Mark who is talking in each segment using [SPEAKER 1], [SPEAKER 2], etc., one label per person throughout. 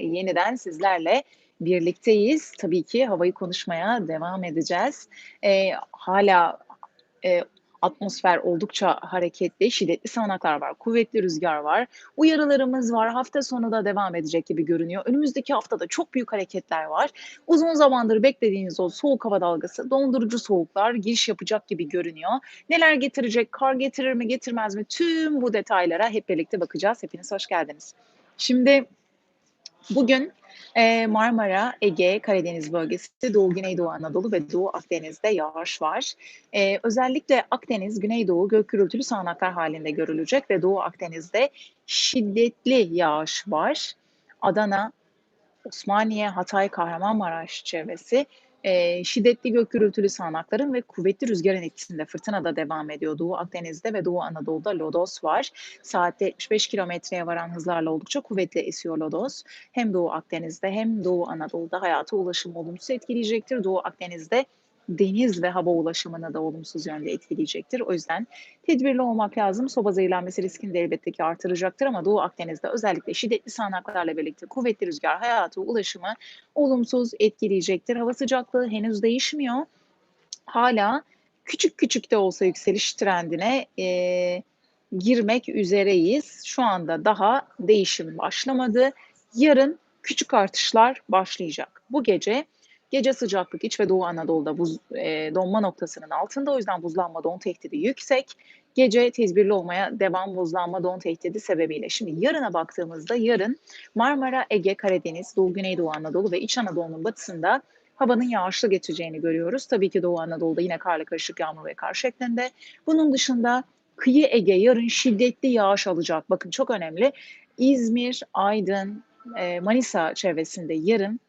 [SPEAKER 1] yeniden sizlerle birlikteyiz. Tabii ki havayı konuşmaya devam edeceğiz. Eee, hâlâ, eee, atmosfer oldukça hareketli, şiddetli sağanaklar var, kuvvetli rüzgar var, uyarılarımız var. Hafta sonu da devam edecek gibi görünüyor. Önümüzdeki haftada çok büyük hareketler var. Uzun zamandır beklediğiniz o soğuk hava dalgası, dondurucu soğuklar giriş yapacak gibi görünüyor. Neler getirecek, kar getirir mi, getirmez mi? Tüm bu detaylara hep birlikte bakacağız. Hepiniz hoş geldiniz. Şimdi bugün, eee, Marmara, Ege, Karadeniz bölgesi, Doğu, Güneydoğu Anadolu ve Doğu Akdeniz'de yağış var. Eee, özellikle Akdeniz, Güneydoğu gök gürültülü sağanaklar hâlinde görülecek ve Doğu Akdeniz'de şiddetli yağış var. Adana, Osmaniye, Hatay, Kahramanmaraş çevresi, eee, şiddetli gök gürültülü sağanakların ve kuvvetli rüzgarın etkisinde fırtına da devam ediyor. Doğu Akdeniz'de ve Doğu Anadolu'da lodos var. Saatte 75 kilometreye varan hızlarla oldukça kuvvetli esiyor lodos. Hem Doğu Akdeniz'de hem Doğu Anadolu'da hayata ulaşımı olumsuz etkileyecektir. Doğu Akdeniz'de deniz ve hava ulaşımını da olumsuz yönde etkileyecektir. O yüzden tedbirli olmak lazım. Soba zehirlenmesi riskini de elbette ki artıracaktır ama Doğu Akdeniz'de özellikle şiddetli sağanaklarla birlikte kuvvetli rüzgar hayata ulaşımı olumsuz etkileyecektir. Hava sıcaklığı henüz değişmiyor. Hâlâ küçük küçük de olsa yükseliş trendine, eee, girmek üzereyiz. Şu anda daha değişim başlamadı. Yarın küçük artışlar başlayacak. Bu gece, gece sıcaklık İç ve Doğu Anadolu'da buz eee, donma noktasının altında. O yüzden buzlanma, don tehdidi yüksek. Gece tedbirli olmaya devam buzlanma, don tehdidi sebebiyle. Şimdi yarına baktığımızda yarın Marmara, Ege, Karadeniz, Doğu, Güneydoğu Anadolu ve İç Anadolu'nun batısında havanın yağışlı geçeceğini görüyoruz. Tabii ki Doğu Anadolu'da yine karla karışık yağmur ve kar şeklinde. Bunun dışında kıyı Ege yarın şiddetli yağış alacak. Bakın çok önemli. İzmir, Aydın, eee, Manisa çevresinde yarın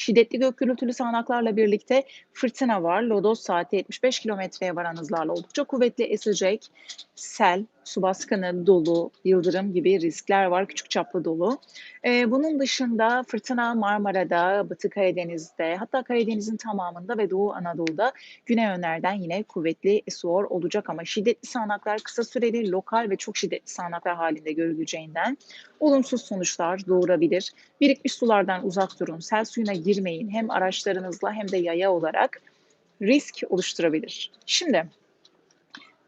[SPEAKER 1] şiddetli gök gürültülü sağanaklarla birlikte fırtına var. Lodos saatte 75 kilometreye varan hızlarla oldukça kuvvetli esecek. Sel, su baskını, dolu, yıldırım gibi riskler var, küçük çaplı dolu. Eee, bunun dışında fırtına Marmara'da, Batı Karadeniz'de hatta Karadeniz'in tamamında ve Doğu Anadolu'da güney yönlerden yine kuvvetli esiyor olacak ama şiddetli sağanaklar kısa süreli, lokal ve çok şiddetli sağanaklar hâlinde görüleceğinden olumsuz sonuçlar doğurabilir. Birikmiş sulardan uzak durun, sel suyuna girmeyin. Hem araçlarınızla hem de yaya olarak risk oluşturabilir. Şimdi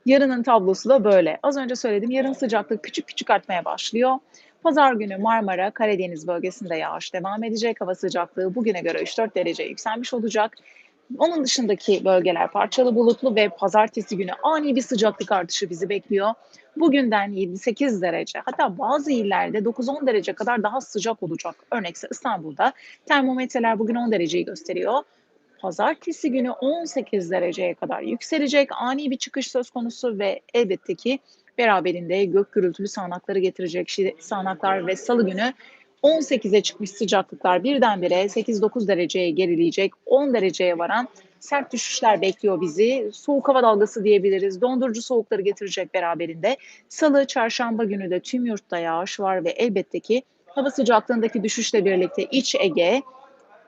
[SPEAKER 1] yarının tablosu da böyle. Az önce söyledim, yarın sıcaklık küçük küçük artmaya başlıyor. Pazar günü Marmara, Karadeniz bölgesinde yağış devam edecek. Hava sıcaklığı bugüne göre 3-4 derece yükselmiş olacak. Onun dışındaki bölgeler parçalı bulutlu ve pazartesi günü ani bir sıcaklık artışı bizi bekliyor. Bugünden 7-8 derece hatta bazı illerde 9-10 derece kadar daha sıcak olacak. Örnekse İstanbul'da termometreler bugün 10 dereceyi gösteriyor. Pazartesi günü 18 dereceye kadar yükselecek. Ani bir çıkış söz konusu ve elbette ki beraberinde gök gürültülü sağanakları getirecek sağanaklar ve salı günü 18'e çıkmış sıcaklıklar birdenbire 8-9 dereceye gerileyecek. 10 dereceye varan sert düşüşler bekliyor bizi. Soğuk hava dalgası diyebiliriz. Dondurucu soğukları getirecek beraberinde. Salı, çarşamba günü de tüm yurtta yağış var ve elbette ki hava sıcaklığındaki düşüşle birlikte İç Ege,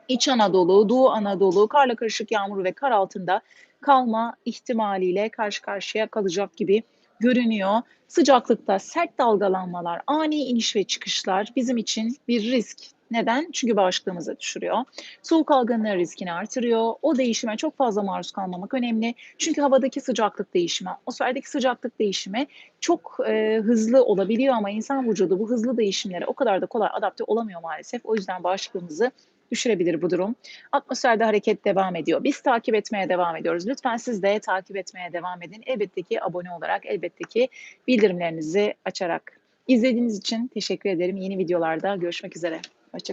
[SPEAKER 1] İç Anadolu, Doğu Anadolu karla karışık yağmur ve kar altında kalma ihtimaliyle karşı karşıya kalacak gibi görünüyor. Sıcaklıkta sert dalgalanmalar, ani iniş ve çıkışlar bizim için bir risk. Neden? Çünkü bağışıklığımızı düşürüyor. Soğuk algınlığı riskini artırıyor. O değişime çok fazla maruz kalmamak önemli. Çünkü havadaki sıcaklık değişimi, atmosferdeki sıcaklık değişimi çok, eee, hızlı olabiliyor ama insan vücudu bu hızlı değişimlere o kadar da kolay adapte olamıyor maalesef. O yüzden bağışıklığımızı düşürebilir bu durum. Atmosferde hareket devam ediyor. Biz takip etmeye devam ediyoruz. Lütfen siz de takip etmeye devam edin. Elbette ki abone olarak, elbette ki bildirimlerinizi açarak. İzlediğiniz için teşekkür ederim. Yeni videolarda görüşmek üzere. Hoşça kalın.